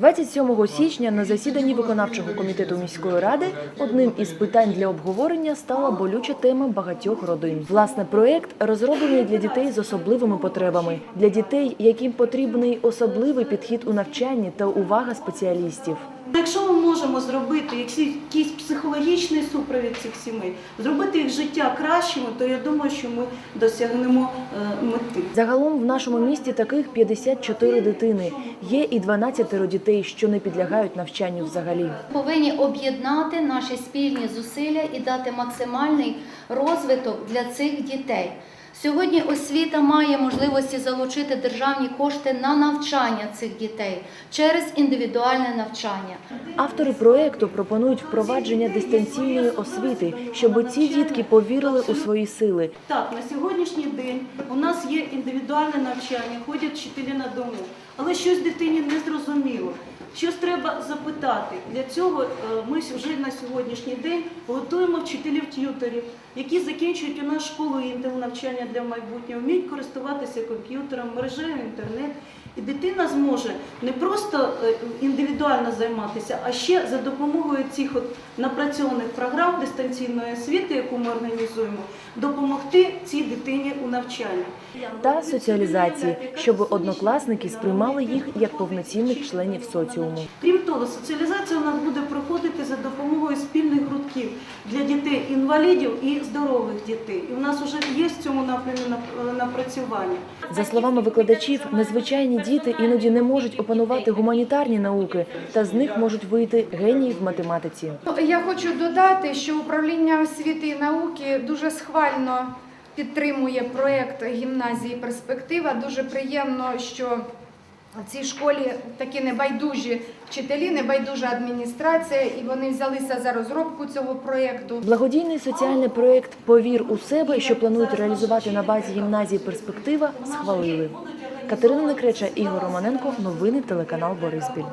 27 січня на засіданні виконавчого комітету міської ради одним із питань для обговорення стала болюча тема багатьох родин. Власне, проект розроблений для дітей з особливими потребами, для дітей, яким потрібний особливий підхід у навчанні та увага спеціалістів. Якщо ми можемо зробити якийсь психологічний супровід цих сімей, зробити їх життя кращими, то я думаю, що ми досягнемо е, мети. Загалом в нашому місті таких 54 дитини. Є і 12 дітей, що не підлягають навчанню взагалі. повинні об'єднати наші спільні зусилля і дати максимальний розвиток для цих дітей. Сьогодні освіта має можливості залучити державні кошти на навчання цих дітей через індивідуальне навчання. Автори проекту пропонують впровадження дистанційної освіти, щоб ці дітки повірили у свої сили. Так, на сьогоднішній день у нас є індивідуальне навчання, ходять вчителі на дому, але щось дитині не зрозуміло. Щось треба запитати. Для цього е, ми вже на сьогоднішній день готуємо вчителів-т'юторів, які закінчують у нас школу інтел-навчання для майбутнього, вміють користуватися комп'ютером, мережею інтернет. І дитина зможе не просто е, індивідуально займатися, а ще за допомогою цих от напрацьованих програм дистанційної освіти, яку ми організуємо, допомогти цій дитині у навчанні. та соціалізації, щоб однокласники сприймали їх як повноцінних членів соціуму. Крім того, соціалізація у нас буде проходити за допомогою спільних гуртків для дітей інвалідів і здорових дітей. І у нас вже є в цьому напрямі нап- напрацювання. За словами викладачів, незвичайні діти іноді не можуть опанувати гуманітарні науки, та з них можуть вийти генії в математиці. Я хочу додати, що управління освіти і науки дуже схвально підтримує проєкт гімназії Перспектива. Дуже приємно, що в цій школі такі небайдужі вчителі, небайдужа адміністрація, і вони взялися за розробку цього проєкту. Благодійний соціальний проєкт Повір у себе, що планують реалізувати на базі гімназії Перспектива, схвалили. Катерина Некреча, Ігор Романенко. Новини телеканал Бориспіль.